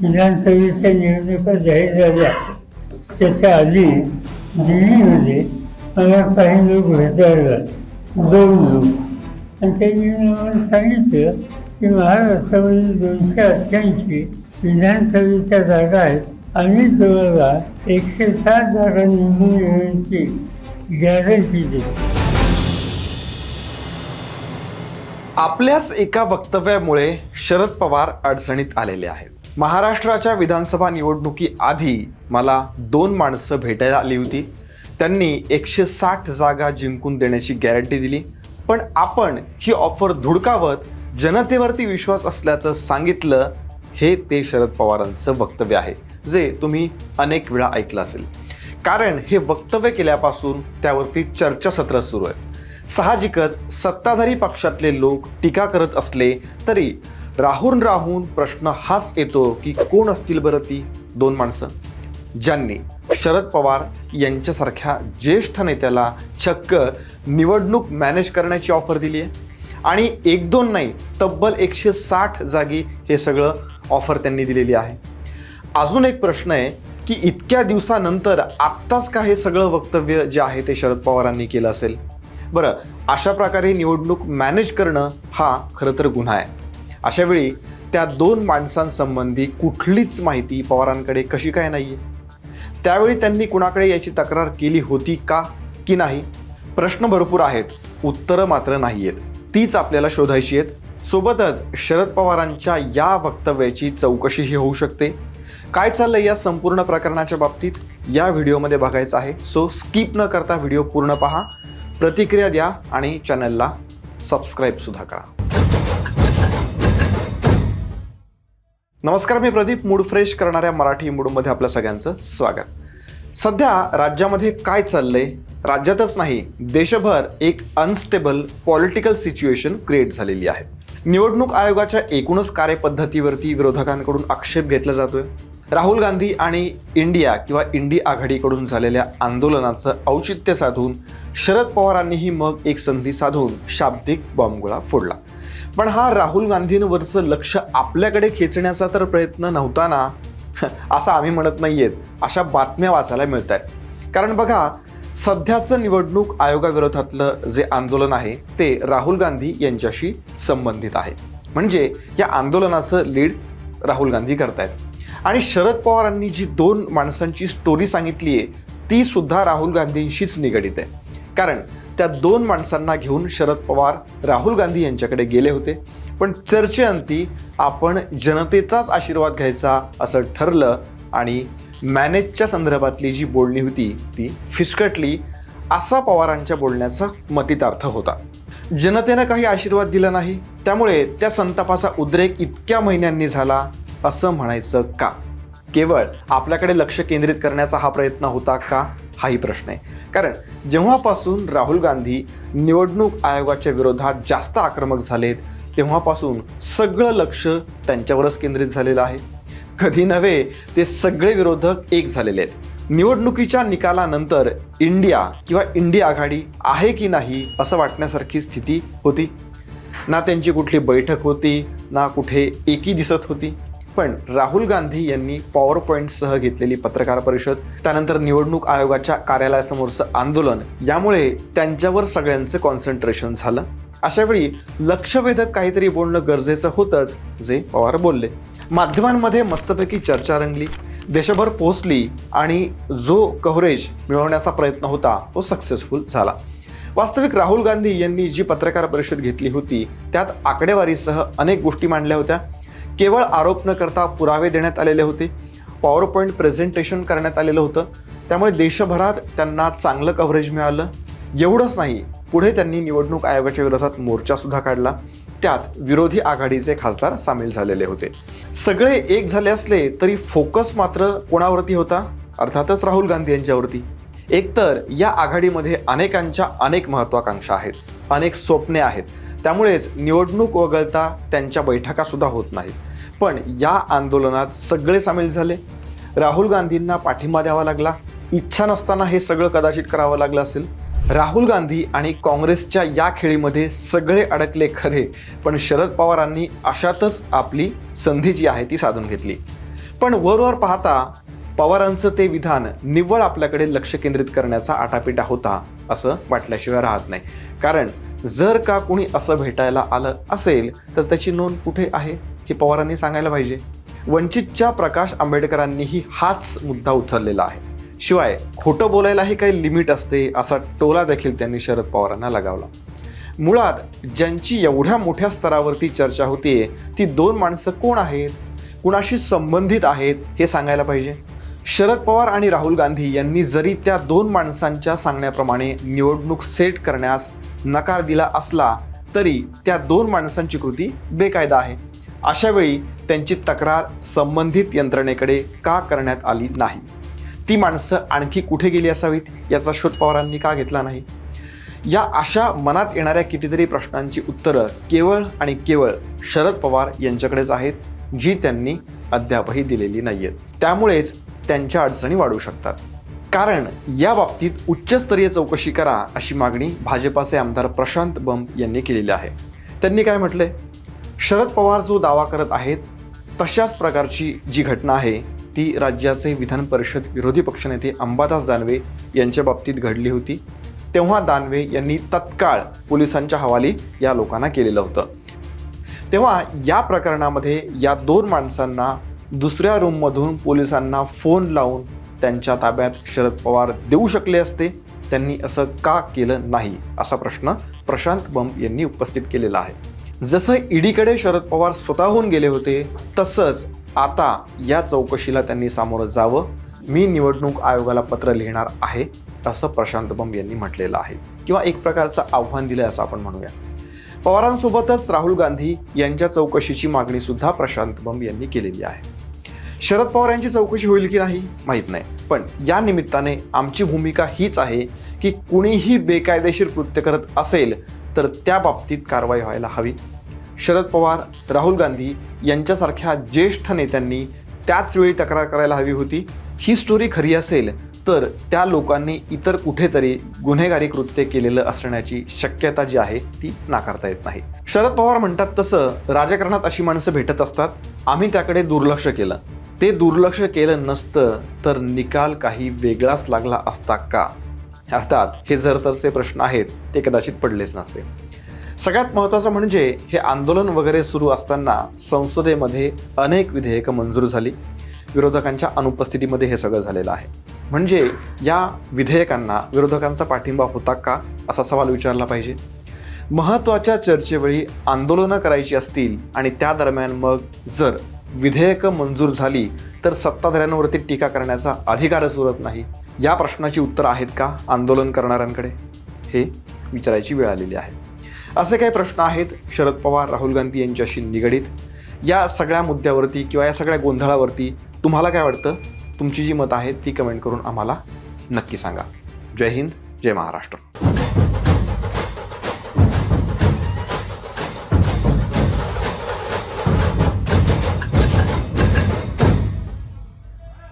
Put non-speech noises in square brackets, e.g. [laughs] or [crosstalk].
विधानसभेच्या निवडणुका जाहीर झाल्या. त्याच्या आधी दिल्लीमध्ये मला काही लोक भेटायला दोन लोक. आणि त्यांनी मला सांगितलं की महाराष्ट्रामध्ये दोनशे अठ्ठ्याऐंशी विधानसभेच्या जागा आहेत. आम्ही तुम्हाला एकशे सात जागा निवडून येण्याची गॅरंटी देतो. आपल्याच एका वक्तव्यामुळे शरद पवार अडचणीत आलेले आहेत. महाराष्ट्राच्या विधानसभा निवडणुकीआधी मला दोन माणसं भेटायला आली होती. त्यांनी एकशे साठ जागा जिंकून देण्याची गॅरंटी दिली. पण आपण ही ऑफर धुडकावत जनतेवरती विश्वास असल्याचं सांगितलं हे ते शरद पवारांचं वक्तव्य आहे जे तुम्ही अनेक वेळा ऐकलं असेल. कारण हे वक्तव्य केल्यापासून त्यावरती चर्चासत्र सुरू आहे. साहजिकच सत्ताधारी पक्षातले लोक टीका करत असले तरी राहून राहून प्रश्न हाच येतो की कोण असतील बरं ती दोन माणसं? ज्यांनी शरद पवार यांच्यासारख्या ज्येष्ठ नेत्याला चक्क निवडणूक मॅनेज करण्याची ऑफर दिली आहे. आणि एक दोन नाही तब्बल एकशे साठ जागी हे सगळं ऑफर त्यांनी दिलेली आहे. अजून एक प्रश्न आहे की इतक्या दिवसानंतर आत्ताच का हे सगळं वक्तव्य जे आहे ते शरद पवारांनी केलं असेल? बरं अशा प्रकारे निवडणूक मॅनेज करणं हा खरं तर गुन्हा आहे. अशावेळी त्या दोन माणसांसंबंधी कुठलीच माहिती पवारांकडे कशी काय नाही आहे त्यावेळी त्यांनी कुणाकडे याची तक्रार केली होती का की नाही? प्रश्न भरपूर आहेत उत्तरं मात्र नाही आहेत तीच आपल्याला शोधायची आहेत. सोबतच शरद पवारांच्या या वक्तव्याची चौकशीही होऊ शकते. काय चाललंय या संपूर्ण प्रकरणाच्या बाबतीत? या व्हिडिओमध्ये बघायचं आहे. सो स्किप न करता व्हिडिओ पूर्ण पहा. प्रतिक्रिया द्या आणि चॅनलला सबस्क्राईब सुद्धा करा. नमस्कार मी प्रदीप. मूड फ्रेश करणाऱ्या मराठी मूडमध्ये आपल्या सगळ्यांचं स्वागत. सध्या राज्यामध्ये काय चाललंय? राज्यातच नाही देशभर एक अनस्टेबल पॉलिटिकल सिच्युएशन क्रिएट झालेली आहे. निवडणूक आयोगाच्या एकूणच कार्यपद्धतीवरती विरोधकांकडून आक्षेप घेतला जातोय. राहुल गांधी आणि इंडिया किंवा इंडी आघाडीकडून झालेल्या आंदोलनाचं औचित्य साधून शरद पवारांनीही मग एक संधी साधून शाब्दिक बॉम्बगोळा फोडला. पण हा राहुल गांधींवरचं लक्ष आपल्याकडे खेचण्याचा तर प्रयत्न नव्हता ना [laughs] असं आम्ही म्हणत नाही आहेत अशा बातम्या वाचायला मिळत आहेत कारण बघा सध्याचं निवडणूक आयोगाविरोधातलं जे आंदोलन आहे ते राहुल गांधी यांच्याशी संबंधित आहे. म्हणजे या आंदोलनाचं लीड राहुल गांधी करतायत. आणि शरद पवारांनी जी दोन माणसांची स्टोरी सांगितली आहे ती सुद्धा राहुल गांधींशीच निगडीत आहे. कारण त्या दोन माणसांना घेऊन शरद पवार राहुल गांधी यांच्याकडे गेले होते. पण चर्चेअंती आपण जनतेचाच आशीर्वाद घ्यायचा असं ठरलं आणि मॅनेजच्या संदर्भातली जी बोलणी होती ती फिसकटली असा पवारांच्या बोलण्याचा मतितार्थ होता. जनतेनं काही आशीर्वाद दिला नाही त्यामुळे त्या संतापाचा उद्रेक इतक्या महिन्यांनी झाला असं म्हणायचं का? केवळ आपल्याकडे लक्ष केंद्रित करण्याचा हा प्रयत्न होता का? हाही प्रश्न आहे. कारण जेव्हापासून राहुल गांधी निवडणूक आयोगाच्या विरोधात जास्त आक्रमक झालेत तेव्हापासून सगळं लक्ष त्यांच्यावरच केंद्रित झालेलं आहे. कधी नव्हे ते सगळे विरोधक एक झालेले आहेत. निवडणुकीच्या निकालानंतर इंडिया किंवा इंडिया आघाडी आहे की नाही असं वाटण्यासारखी स्थिती होती. ना त्यांची कुठली बैठक होती ना कुठे एकी दिसत होती. पण राहुल गांधी यांनी पॉवर पॉईंटसह घेतलेली पत्रकार परिषद त्यानंतर निवडणूक आयोगाच्या कार्यालयासमोरचं आंदोलन यामुळे त्यांच्यावर सगळ्यांचं कॉन्सन्ट्रेशन झालं. अशावेळी लक्षवेधक काहीतरी बोलणं गरजेचं होतंच जे पवार बोलले. माध्यमांमध्ये मस्तपैकी चर्चा रंगली देशभर पोहोचली आणि जो कव्हरेज मिळवण्याचा प्रयत्न होता तो सक्सेसफुल झाला. वास्तविक राहुल गांधी यांनी जी पत्रकार परिषद घेतली होती त्यात आकडेवारीसह अनेक गोष्टी मांडल्या होत्या. केवळ आरोप न करता पुरावे देण्यात आलेले होते. पॉवर पॉईंट प्रेझेंटेशन करण्यात आलेलं होतं. त्यामुळे देशभरात त्यांना चांगलं कव्हरेज मिळालं. एवढंच नाही पुढे त्यांनी निवडणूक आयोगाच्या विरोधात मोर्चासुद्धा काढला. त्यात विरोधी आघाडीचे खासदार सामील झालेले होते. सगळे एक झाले असले तरी फोकस मात्र कोणावरती होता? अर्थातच राहुल गांधी यांच्यावरती. एकतर या आघाडीमध्ये अनेकांच्या अनेक महत्वाकांक्षा आहेत. अनेक स्वप्ने आहेत. त्यामुळेच निवडणूक वगळता त्यांच्या बैठकासुद्धा होत नाहीत. पण या आंदोलनात सगळे सामील झाले. राहुल गांधींना पाठिंबा द्यावा लागला. इच्छा नसताना हे सगळं कदाचित करावं लागलं असेल. राहुल गांधी आणि काँग्रेसच्या या खेळीमध्ये सगळे अडकले खरे पण शरद पवारांनी अशातच आपली संधी जी आहे ती साधून घेतली. पण वरवर पाहता पवारांचं ते विधान निव्वळ आपल्याकडे लक्ष केंद्रित करण्याचा आटापिटा होता असं वाटल्याशिवाय राहत नाही. कारण जर का कोणी असं भेटायला आलं असेल तर त्याची नोंद कुठे आहे हे पवारांनी सांगायला पाहिजे. वंचितच्या प्रकाश आंबेडकरांनीही हाच मुद्दा उचललेला आहे. शिवाय खोटं बोलायलाही काही लिमिट असते असा टोला देखील त्यांनी शरद पवारांना लगावला. मुळात ज्यांची एवढ्या मोठ्या स्तरावरती चर्चा होतीये ती दोन माणसं कोण आहेत? कुणाशी संबंधित आहेत हे सांगायला पाहिजे. शरद पवार आणि राहुल गांधी यांनी जरी त्या दोन माणसांच्या सांगण्याप्रमाणे निवडणूक सेट करण्यास नकार दिला असला तरी त्या दोन माणसांची कृती बेकायदा आहे. अशावेळी त्यांची तक्रार संबंधित यंत्रणेकडे का करण्यात आली नाही? ती माणसं आणखी कुठे गेली असावीत? याचा शोध पवारांनी का घेतला नाही? या अशा मनात येणाऱ्या कितीतरी प्रश्नांची उत्तरं केवळ आणि केवळ शरद पवार यांच्याकडेच आहेत जी त्यांनी अद्यापही दिलेली नाही आहेत त्यामुळेच त्यांच्या अडचणी वाढू शकतात. कारण या बाबतीत उच्चस्तरीय चौकशी करा अशी मागणी भाजपाचे आमदार प्रशांत बंब यांनी केलेली आहे. त्यांनी काय म्हटलंय? शरद पवार जो दावा करत आहेत तशाच प्रकारची जी घटना आहे ती राज्याचे विधान परिषद विरोधी पक्षनेते अंबादास दानवे यांच्या बाबतीत घडली होती. तेव्हा दानवे यांनी तत्काळ पोलिसांच्या हवाली या लोकांना केलेलं होतं. तेव्हा या प्रकरणामध्ये या दोन माणसांना दुसऱ्या रूममधून पोलिसांना फोन लावून त्यांच्या ताब्यात शरद पवार देऊ शकले असते. त्यांनी असं का केलं नाही? असा प्रश्न प्रशांत बंब यांनी उपस्थित केलेला आहे. जसं ईडीकडे शरद पवार स्वतःहून गेले होते तसंच आता या चौकशीला त्यांनी सामोरं जावं. मी निवडणूक आयोगाला पत्र लिहिणार आहे असं प्रशांत बंब यांनी म्हटलेलं आहे. किंवा एक प्रकारचं आव्हान दिलं असं आपण म्हणूया. पवारांसोबतच राहुल गांधी यांच्या चौकशीची मागणीसुद्धा प्रशांत बंब यांनी केलेली आहे. शरद पवार यांची चौकशी होईल की नाही माहीत नाही. पण या निमित्ताने आमची भूमिका हीच आहे की कुणीही बेकायदेशीर कृत्य करत असेल तर त्या बाबतीत कारवाई व्हायला हवी. शरद पवार राहुल गांधी यांच्यासारख्या ज्येष्ठ नेत्यांनी त्याच वेळी तक्रार करायला हवी होती. ही स्टोरी खरी असेल तर त्या लोकांनी इतर कुठेतरी गुन्हेगारी कृत्य केलेलं असण्याची शक्यता जी आहे ती नाकारता येत नाही. शरद पवार म्हणतात तसं राजकारणात अशी माणसं भेटत असतात. आम्ही त्याकडे दुर्लक्ष केलं. ते दुर्लक्ष केलं नसतं तर निकाल काही वेगळाच लागला असता का? अर्थात हे जर तरचे प्रश्न आहेत ते कदाचित पडलेच नसते. सगळ्यात महत्त्वाचं म्हणजे हे आंदोलन वगैरे सुरू असताना संसदेमध्ये अनेक विधेयकं मंजूर झाली. विरोधकांच्या अनुपस्थितीमध्ये हे सगळं झालेलं आहे. म्हणजे या विधेयकांना विरोधकांचा पाठिंबा होता का? असा सवाल विचारला पाहिजे. महत्त्वाच्या चर्चेवेळी आंदोलनं करायची असतील आणि त्या दरम्यान मग जर विधेयकं मंजूर झाली तर सत्ताधाऱ्यांवरती टीका करण्याचा अधिकारच उरत नाही. या प्रश्नाची उत्तरं आहेत का आंदोलन करणाऱ्यांकडे? हे विचारायची वेळ आलेली आहे. असे काही प्रश्न आहेत शरद पवार राहुल गांधी यांच्याशी निगडीत. या सगळ्या मुद्द्यावरती किंवा या सगळ्या गोंधळावरती तुम्हाला काय वाटतं? तुमची जी मतं आहेत ती कमेंट करून आम्हाला नक्की सांगा. जय हिंद जय महाराष्ट्र.